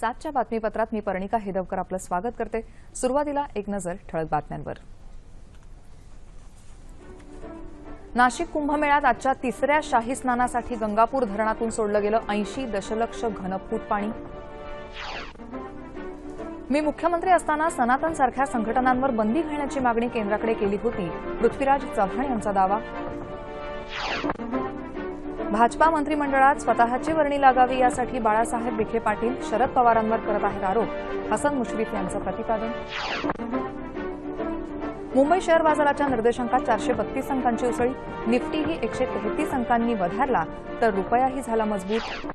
सातच्या बातमीपत्रात मी पर्णिका हेदवकर आपलं स्वागत करते. सुरुवातीला एक नजर ठळक बातम्यांवर. नाशिक कुंभमेळ्यात आजच्या तिसऱ्या शाही स्नानासाठी गंगापूर धरणातून सोडलं गेलं ऐंशी दशलक्ष घनफूट पाणी. मी मुख्यमंत्री असताना सनातन सारख्या संघटनांवर बंदी घालण्याची मागणी केंद्राकडे केली होती. पृथ्वीराज चव्हाण यांचा दावा. भाजपा मंत्रिमंडळात स्वतःची वर्णी लागावी यासाठी बाळासाहेब विखे पाटील शरद पवारांवर करत आहेत आरोप. हसन मुश्रीफ यांचं प्रतिपादन. मुंबई शेअर बाजाराच्या निर्देशांकात चारशे बत्तीस अंकांची उसळी. निफ्टीही एकशे तेहतीस अंकांनी वधारला तर रुपयाही झाला मजबूत.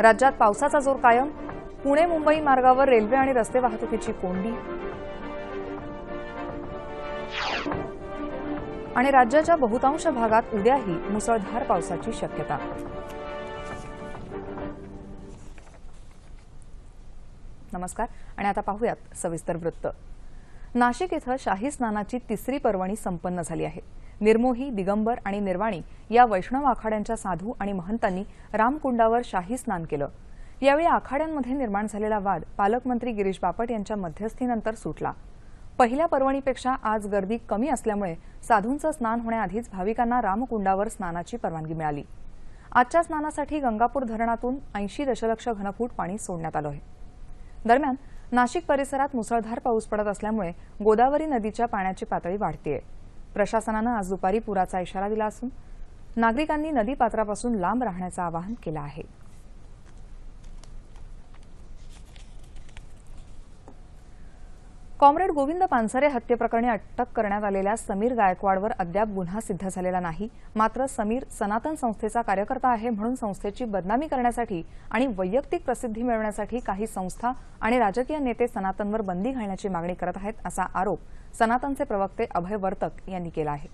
राज्यात पावसाचा जोर कायम. पुणे मुंबई मार्गावर रेल्वे आणि रस्ते वाहतुकीची कोंडी. आणि राज्याच्या बहुतांश भागात उद्याही मुसळधार पावसाची शक्यता. नमस्कार आणि आता पाहूयात सविस्तर वृत्त. नाशिक इथं शाही स्नानाची तिसरी पर्वणी संपन्न झाली आहे. निर्मोही दिगंबर आणि निर्वाणी या वैष्णव आखाड्यांच्या साधू आणि महंतांनी रामकुंडावर शाही स्नान केलं. यावेळी आखाड्यांमध्ये निर्माण झालेला वाद पालकमंत्री गिरीश बापट यांच्या मध्यस्थीनंतर सुटला. पहिल्या पर्वणीपेक्षा आज गर्दी कमी असल्यामुळे साधूंचं स्नान होण्याआधीच भाविकांना रामकुंडावर स्नानाची परवानगी मिळाली. आजच्या स्नानासाठी गंगापूर धरणातून ऐंशी दशलक्ष घनफूट पाणी सोडण्यात आलं आहे. दरम्यान नाशिक परिसरात मुसळधार पाऊस पडत असल्यामुळे गोदावरी नदीच्या पाण्याची पातळी वाढतीय. प्रशासनानं आज दुपारी पुराचा इशारा दिला असून नागरिकांनी नदीपात्रापासून लांब राहण्याचं आवाहन केलं आहे. कॉम्रेड गोविंद पानसरे हत्येप्रकरणी अटक करण्यात आलेल्या समीर गायकवाडवर अद्याप गुन्हा सिद्ध झालेला नाही. मात्र समीर सनातन संस्थेचा कार्यकर्ता आहे म्हणून संस्थेची बदनामी करण्यासाठी आणि वैयक्तिक प्रसिद्धी मिळवण्यासाठी काही संस्था आणि राजकीय नेते सनातनवर बंदी घालण्याची मागणी करत आहेत असा आरोप सनातनचे प्रवक्ते अभय वर्तक यांनी केला आहे.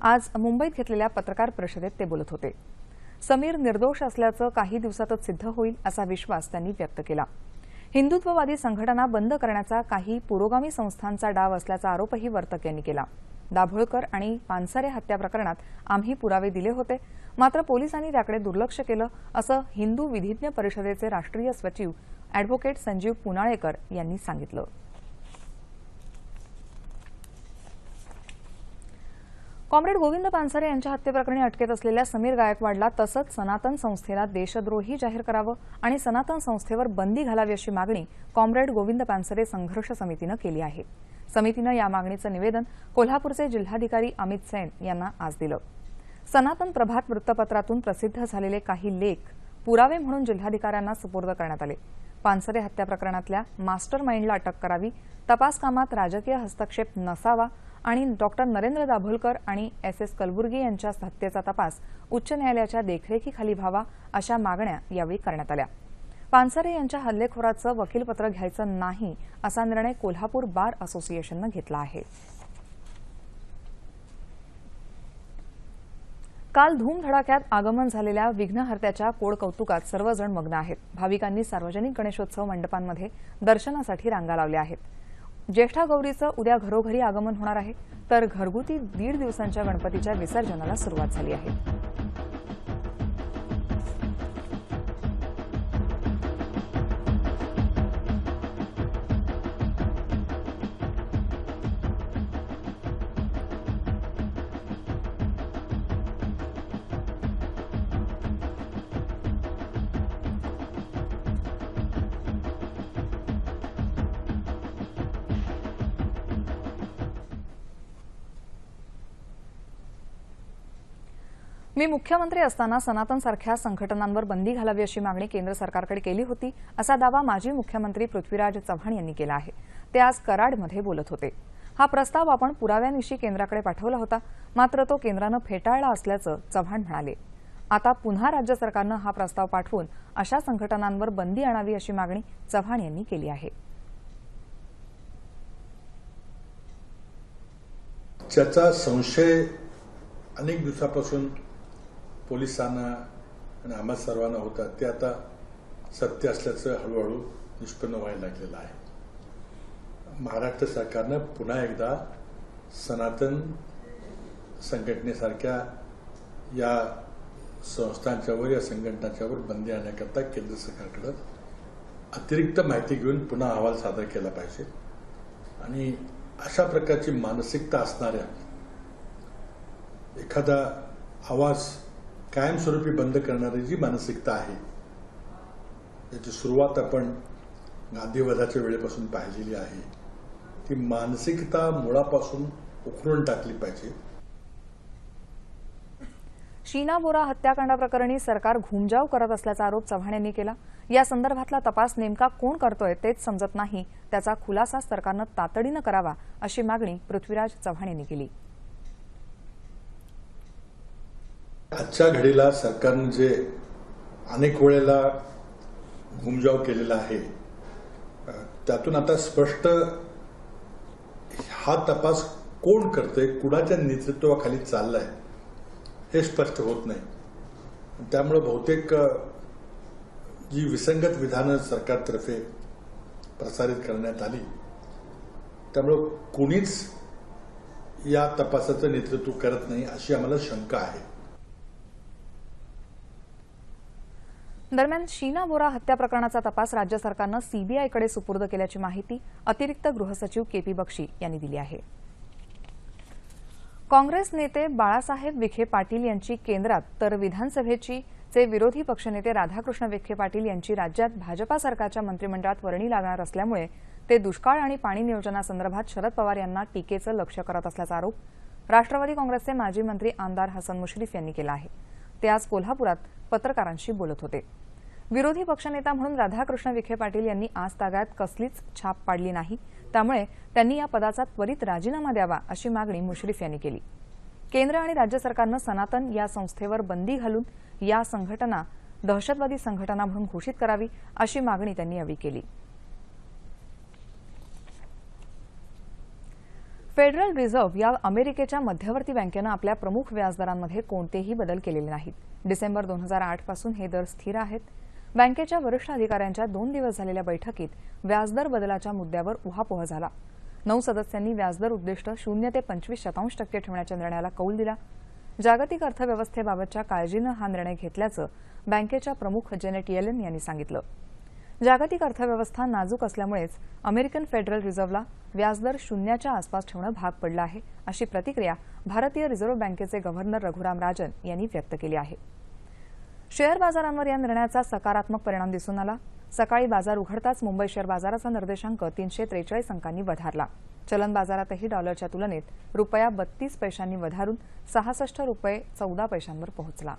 आज मुंबईत घेतलेल्या पत्रकार परिषदेत ते बोलत होते. समीर निर्दोष असल्याचं काही दिवसातच सिद्ध होईल असा विश्वास त्यांनी व्यक्त केला. हिंदुत्ववादी संघटना बंद करण्याचा काही पुरोगामी संस्थांचा डाव असल्याचा आरोपही वर्तक यांनी केला. दाभोळकर आणि पानसरे हत्या प्रकरणात आम्ही पुरावे दिले होते. मात्र पोलिसांनी त्याकडे दुर्लक्ष केलं असं हिंदू विधिज्ञ परिषदेचे राष्ट्रीय सचिव अॅडव्होकेट संजीव पुनाळेकर यांनी सांगितलं. कॉम्रेड गोविंद पानसरे यांच्या हत्येप्रकरणी अटकेत असलेल्या समीर गायकवाडला तसंच सनातन संस्थेला देशद्रोही जाहीर करावं आणि सनातन संस्थेवर बंदी घालावी अशी मागणी कॉम्रेड गोविंद पानसरे संघर्ष समितीनं केली आहे. समितीनं या मागणीचं निवेदन कोल्हापूरचे जिल्हाधिकारी अमित सेन यांना आज दिलं. सनातन प्रभात वृत्तपत्रातून प्रसिद्ध झालेले काही लेख पुरावे म्हणून जिल्हाधिकाऱ्यांना सुपूर्द करण्यात आले. पानसरे हत्या प्रकरणातल्या मास्टर माइंडला अटक करावी तपास कामात राजकीय हस्तक्षेप नसावा आणि डॉक्टर नरेंद्र दाभोलकर आणि एस एस कलबुर्गी यांच्या हत्येचा तपास उच्च न्यायालयाच्या देखरेखीखाली व्हावा अशा मागण्या यावेळी करण्यात आल्या. पानसरे यांच्या हल्लेखोराचं वकीलपत्र घ्यायचं नाही असा निर्णय कोल्हापूर बार असोसिएशननं घेतला आहे. काल धूमधडाक्यात आगमन झालेल्या विघ्नहर्त्याच्या कोड कौतुकात सर्वजण मग्न आहेत. भाविकांनी सार्वजनिक गणेशोत्सव मंडपांमध्ये दर्शनासाठी रांगा लावल्या आहेत. ज्येष्ठा गौरीचं उद्या घरोघरी आगमन होणार आहे तर घरगुती दीड दिवसांच्या गणपतीच्या विसर्जनाला सुरुवात झाली आहे. मी मुख्यमंत्री असताना सनातन सारख्या संघटनांवर बंदी घालावी अशी मागणी केंद्र सरकारकडे केली होती असा दावा माजी मुख्यमंत्री पृथ्वीराज चव्हाण यांनी केला आहे. ते आज कराडमध्ये बोलत होते. हा प्रस्ताव आपण पुराव्यांविषयी केंद्राकडे पाठवला होता मात्र तो केंद्रानं फेटाळला असल्याचं चव्हाण म्हणाले. आता पुन्हा राज्य सरकारनं हा प्रस्ताव पाठवून अशा संघटनांवर बंदी आणावी अशी मागणी चव्हाण यांनी केली आहे. ज्याचा संशय अनेक दिवसापासून पोलिसांना आणि आम्हा सर्वांना होता ते आता सत्य असल्याचं हळूहळू निष्पन्न व्हायला लागलेलं आहे. महाराष्ट्र सरकारनं पुन्हा एकदा सनातन संघटनेसारख्या या संस्थांच्यावर या संघटनांच्यावर बंदी आणण्याकरता केंद्र सरकारकडं अतिरिक्त माहिती घेऊन पुन्हा अहवाल सादर केला पाहिजे. आणि अशा प्रकारची मानसिकता असणाऱ्या एखादा आवाज कायमस्वरूपी बंद करणारी जी मानसिकता आहे याची सुरुवात आपण गांधीवधाच्या वेळेपासून पाहिलेली आहे. ती मानसिकता मुळापासून उखडून टाकली पाहिजे. शीना बोरा हत्याकांडाप्रकरणी सरकार घुमजाव करत असल्याचा आरोप चव्हाण यांनी केला. या संदर्भातला तपास नेमका कोण करतोय तेच समजत नाही. त्याचा खुलासा सरकारनं तातडीनं करावा अशी मागणी पृथ्वीराज चव्हाण यांनी केली. आजच्या घडीला सरकारनं जे म्हणजे अनेक वेळेला घुमजाव केलेला आहे. त्यातून आता स्पष्ट हा तपास कोण करतंय कुणाच्या नेतृत्वाखाली चाललाय हे स्पष्ट होत नाही. त्यामुळे बहुतेक जी विसंगत विधानं सरकारतर्फे प्रसारित करण्यात आली त्यामुळं कुणीच या तपासाचं नेतृत्व करत नाही अशी आम्हाला शंका आहे. दरम्यान शीना बोरा हत्या प्रकरणाचा तपास राज्य सरकारनं सीबीआयकडे सुपूर्द केल्याची माहिती अतिरिक्त गृहसचिव के पी बक्षी यांनी दिली आहे. काँग्रेस नेते बाळासाहेब विखे पाटील यांची केंद्रात तर विधानसभेची चे विरोधी पक्षनेते राधाकृष्ण विखे पाटील यांची राज्यात भाजपा सरकारच्या मंत्रिमंडळात वर्णी लागणार असल्यामुळे ते दुष्काळ आणि पाणी नियोजनासंदर्भात शरद पवार यांना टीकेचं लक्ष करत असल्याचा आरोप राष्ट्रवादी काँग्रेसचे माजी मंत्री आमदार हसन मुश्रीफ यांनी केला आहे. ते आज कोल्हापुरात पत्रकारांशी बोलत होते. विरोधी पक्षनेता म्हणून राधाकृष्ण विखे पाटील यांनी आज ताब्यात कसलीच छाप पाडली नाही. त्यामुळे त्यांनी या पदाचा त्वरित राजीनामा द्यावा अशी मागणी मुश्रीफ यांनी केली. केंद्र आणि राज्य सरकारनं सनातन या संस्थेवर बंदी घालून या संघटना दहशतवादी संघटना म्हणून घोषित करावी अशी मागणी त्यांनी यावेळी केली. फेडरल रिझर्व्ह या अमेरिकेच्या मध्यवर्ती बँकेनं आपल्या प्रमुख व्याजदरांमध्ये कोणतेही बदल केलेले नाहीत. डिसेंबर दोन हजार आठपासून हे दर स्थिर आहेत. बँकेच्या वरिष्ठ अधिकाऱ्यांच्या दोन दिवस झालेल्या बैठकीत व्याजदर बदलाच्या मुद्द्यावर उहापोह झाला. नऊ सदस्यांनी व्याजदर उद्दिष्ट शून्य ते पंचवीस शतांश टक्के ठेवण्याच्या निर्णयाला कौल दिला. जागतिक अर्थव्यवस्थेबाबतच्या काळजीनं हा निर्णय घेतल्याचं बँकेच्या प्रमुख जेनेट येलेन यांनी सांगितलं. जागतिक अर्थव्यवस्था नाजूक असल्यामुळेच अमेरिकन फेडरल रिझर्व्हला व्याजदर शून्याच्या आसपास ठेवणं भाग पडलं आहे अशी प्रतिक्रिया भारतीय रिझर्व्ह बँकेचे गव्हर्नर रघुराम राजन यांनी व्यक्त केली आहे. शेअर बाजारांवर या निर्णयाचा सकारात्मक परिणाम दिसून आला. सकाळी बाजार उघडताच मुंबई शेअर बाजाराचा निर्देशांक तीनशे त्रेचाळीस अंकांनी वधारला. चलन बाजारातही डॉलरच्या तुलनेत रुपया बत्तीस पैशांनी वधारून सहासष्ट रुपये चौदा पैशांवर पोहोचला.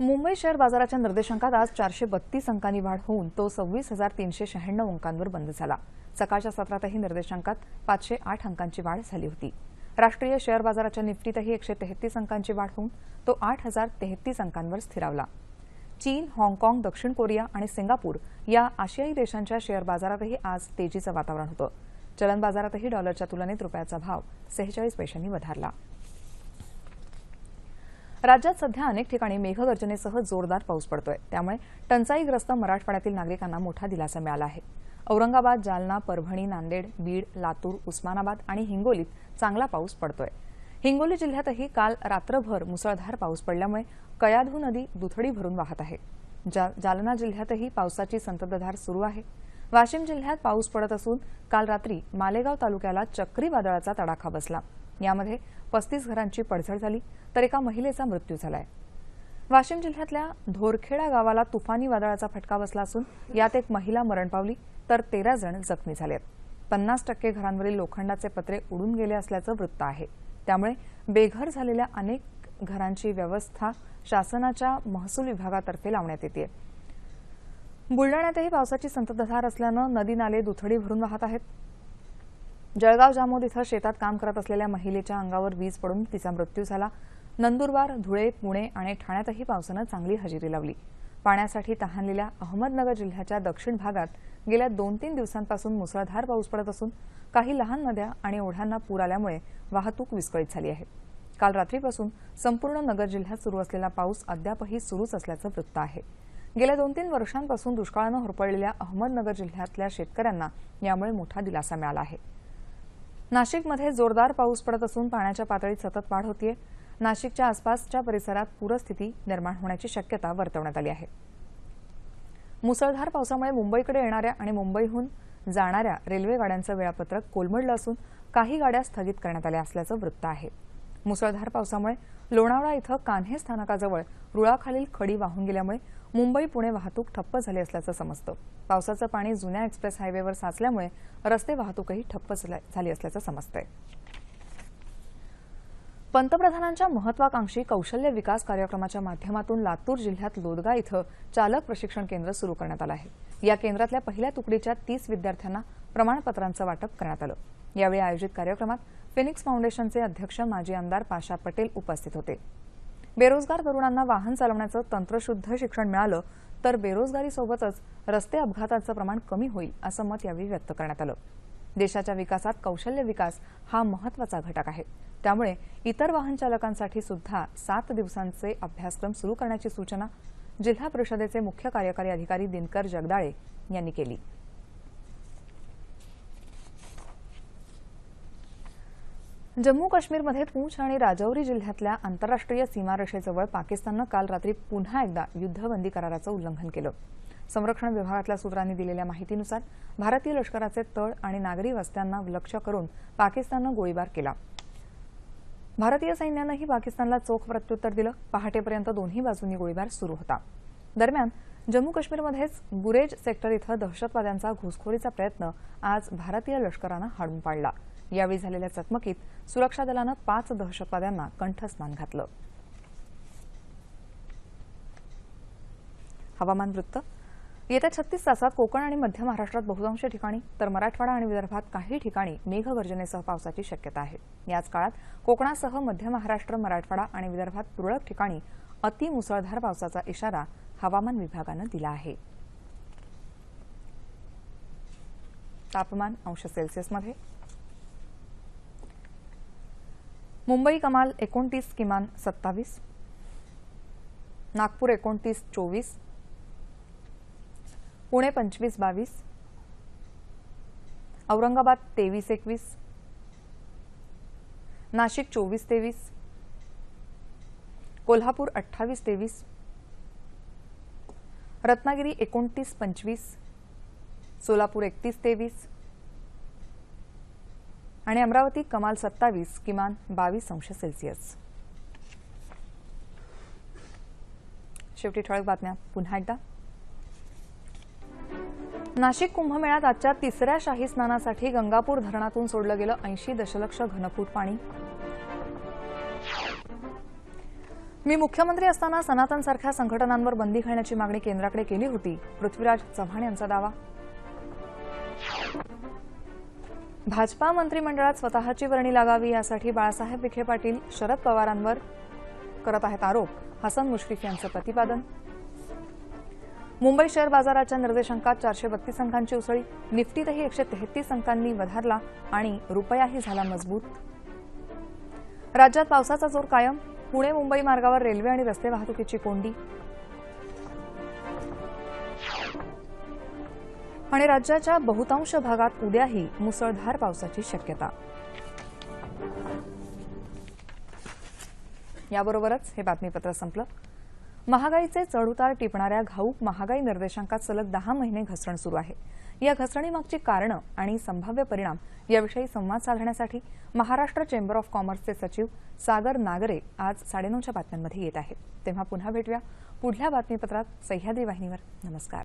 मुंबई शेअर बाजाराच्या निर्देशांकात आज चारशे बत्तीस अंकांनी वाढ होऊन तो सव्वीस हजार तीनशे शहाण्णव अंकांवर बंद झाला. सकाळच्या सत्रातही निर्देशांकात पाचशे आठ अंकांची वाढ झाली होती. राष्ट्रीय शेअर बाजाराच्या निफ्टीतही एकशे तेहतीस अंकांची वाढ होऊन तो आठ हजार तेहतीस अंकांवर स्थिरावला. चीन हाँगकाँग दक्षिण कोरिया आणि सिंगापूर या आशियाई देशांच्या शेअर बाजारातही आज तेजीचं वातावरण होतं. चलन बाजारातही डॉलरच्या तुलनेत रुपयाचा भाव सेहेचाळीस पैशांनी वधारला. राज्यात सध्या अनेक ठिकाणी मेघगर्जनेसह जोरदार पाऊस पडतोय. त्यामुळे टंचाईग्रस्त मराठवाड्यातील नागरिकांना मोठा दिलासा मिळाला आहे. औरंगाबाद जालना परभणी नांदेड बीड लातूर उस्मानाबाद आणि हिंगोलीत चांगला पाऊस पडतोय. हिंगोली जिल्ह्यातही काल रात्रभर मुसळधार पाऊस पडल्यामुळे कयाधू नदी दुथडी भरून वाहत आहे. जा जालना जिल्ह्यातही पावसाची संततधार सुरू आहे. वाशिम जिल्ह्यात पाऊस पडत असून काल रात्री मालेगाव तालुक्याला चक्रीवादळाचा तडाखा बसला. यामध्ये पस्तीस घरांची पडझड झाली तर एका महिलेचा मृत्यू झालाय. वाशिम जिल्ह्यातल्या धोरखेडा गावाला तुफानी वादळाचा फटका बसला असून यात एक महिला मरण पावली तर तेरा जण जखमी झालेत. पन्नास टक्के घरांवरील लोखंडाचे पत्रे उडून गेले असल्याचं वृत्त आहे. त्यामुळे बेघर झालेल्या अनेक घरांची व्यवस्था शासनाच्या महसूल विभागातर्फे लावण्यात येते बुलडाण्यातही पावसाची संततधार असल्यानं नदी नाले दुथडी भरून वाहत आहेत. जळगाव जामोद इथं शेतात काम करत असलेल्या महिलेच्या अंगावर वीज पडून तिचा मृत्यू झाला. नंदुरबार धुळे पुणे आणि ठाण्यातही पावसानं चांगली हजेरी लावली. पाण्यासाठी तहानलेल्या अहमदनगर जिल्ह्याच्या दक्षिण भागात गेल्या दोन तीन दिवसांपासून मुसळधार पाऊस पडत असून काही लहान नद्या आणि ओढ्यांना पूर आल्यामुळे वाहतूक विस्कळीत झाली आहे. काल रात्रीपासून संपूर्ण नगर जिल्ह्यात सुरू असलेला पाऊस अद्यापही सुरूच असल्याचं वृत्त आहे. गेल्या दोन तीन वर्षांपासून दुष्काळानं होरपळलेल्या अहमदनगर जिल्ह्यातल्या शेतकऱ्यांना यामुळे मोठा दिलासा मिळाला आहे. नाशिकमध्ये जोरदार पाऊस पडत असून पाण्याच्या पातळीत सतत वाढ होतीये. नाशिकच्या आसपासच्या परिसरात पूरस्थिती निर्माण होण्याची शक्यता वर्तवण्यात आली आहे. मुसळधार पावसामुळे मुंबईकडे येणाऱ्या आणि मुंबईहून जाणाऱ्या रेल्वे गाड्यांचं वेळापत्रक कोलमडलं असून काही गाड्या स्थगित करण्यात आल्या असल्याचं वृत्त आहे. मुसळधार पावसामुळे लोणावळा इथं कान्हे स्थानकाजवळ रुळाखालील खडी वाहून गेल्यामुळे मुंबई पुणे वाहतूक ठप्प झाली असल्याचं समजतं. पावसाचं पाणी जुन्या एक्सप्रेस हायवेवर साचल्यामुळे रस्ते वाहतूकही ठप्प झाली असल्याचं समजतंय. पंतप्रधानांच्या महत्वाकांक्षी कौशल्य विकास कार्यक्रमाच्या माध्यमातून लातूर जिल्ह्यात लोदगा इथं चालक प्रशिक्षण केंद्र सुरू करण्यात आलं आहे. या केंद्रातल्या पहिल्या तुकडीच्या तीस विद्यार्थ्यांना प्रमाणपत्रांचं वाटप करण्यात आलं. यावेळी आयोजित कार्यक्रमात फिनिक्स फाउंडेशनचे अध्यक्ष माजी आमदार पाशा पटेल उपस्थित होते. बेरोजगार तरुणांना वाहन चालवण्याचं तंत्रशुद्ध शिक्षण मिळालं तर बेरोजगारीसोबतच रस्ते अपघाताचं प्रमाण कमी होईल असं मत यावेळी व्यक्त करण्यात आलं. देशाच्या विकासात कौशल्य विकास हा महत्त्वाचा घटक आहे. त्यामुळे इतर वाहन चालकांसाठी सुद्धा सात दिवसांचे अभ्यासक्रम सुरू करण्याची सूचना जिल्हा परिषदेचे मुख्य कार्यकारी अधिकारी दिनकर जगदाळे यांनी केली. जम्मू काश्मीरमध्ये पूंछ आणि राजौरी जिल्ह्यातल्या आंतरराष्ट्रीय सीमारेषेजवळ पाकिस्ताननं काल रात्री पुन्हा एकदा युद्धबंदी कराराचं उल्लंघन केलं. संरक्षण विभागातल्या सूत्रांनी दिलेल्या माहितीनुसार भारतीय लष्कराचे तळ आणि नागरी वस्त्यांना लक्ष्य करून पाकिस्ताननं गोळीबार केला. भारतीय सैन्यानंही पाकिस्तानला चोख प्रत्युत्तर दिलं. पहाटेपर्यंत दोन्ही बाजूंनी गोळीबार सुरू होता. दरम्यान जम्मू काश्मीरमध्येच गुरेज सेक्टर इथं दहशतवाद्यांचा घुसखोरीचा प्रयत्न आज भारतीय लष्करानं हाडून पाडला. यावेळी झालेल्या चकमकीत सुरक्षा दलानं पाच दहशतवाद्यांना कंठस्नान घातलं. हवामान वृत्त. येत्या छत्तीस तासात कोकण आणि मध्य महाराष्ट्रात बहुतांश ठिकाणी तर मराठवाडा आणि विदर्भात काही ठिकाणी मेघगर्जनेसह पावसाची शक्यता आहे. याच काळात कोकणासह मध्य महाराष्ट्र मराठवाडा आणि विदर्भात तुरळक ठिकाणी अतिमुसळधार पावसाचा इशारा हवामान विभागानं दिला आहे. तापमान अंश सेल्सिअसमध्ये मुंबई कमाल एकोणतीस किमान सत्तावीस. नागपूर एकोणतीस चोवीस. पुणे पंचवीस बावीस. औरंगाबाद तेवीस एकवीस. नाशिक चोवीस तेवीस. कोल्हापूर अठ्ठावीस तेवीस. रत्नागिरी एकोणतीस पंचवीस. सोलापूर एकतीस तेवीस. आणि अमरावती कमाल सत्तावीस किमान बावीस अंश सेल्सिअस. शेवटी ठळक बातम्या. पुन्हा एकदा. नाशिक कुंभमेळ्यात आजच्या तिसऱ्या शाही स्नानासाठी गंगापूर धरणातून सोडलं गेलं ऐंशी दशलक्ष घनफूट पाणी. मी मुख्यमंत्री असताना सनातनसारख्या संघटनांवर बंदी घालण्याची मागणी केंद्राकडे केली होती. पृथ्वीराज चव्हाण यांचा दावा. भाजपा मंत्रिमंडळात स्वतःची वर्णी लागावी यासाठी बाळासाहेब विखे पाटील शरद पवारांवर करत आहेत आरोप. हसन मुश्रीफ यांचं प्रतिपादन. मुंबई शेअर बाजाराच्या निर्देशांकात चारशे बत्तीस अंकांची उसळी. निफ्टीतही एकशे तेहतीस अंकांनी वधारला आणि रुपयाही झाला मजबूत. राज्यात पावसाचा जोर कायम. पुणे मुंबई मार्गावर रेल्वे आणि रस्ते वाहतुकीची कोंडी. आणि राज्याच्या बहुतांश भागात उद्याही मुसळधार पावसाची शक्यता. याबरोबरच हे बातमीपत्र संपलं. महागाईचे चढउतार टिपणाऱ्या घाऊक महागाई निर्देशांकात सलग दहा महिने घसरण सुरू आहे. या घसरणीमागची कारणं आणि संभाव्य परिणाम याविषयी संवाद साधण्यासाठी महाराष्ट्र चेंबर ऑफ कॉमर्सचे सचिव सागर नागरे आज साडेनऊच्या बातम्यांमध्ये येत आहेत. तेव्हा पुन्हा भेटूया पुढल्या बातमीपत्रात सह्याद्री वाहिनीवर. नमस्कार.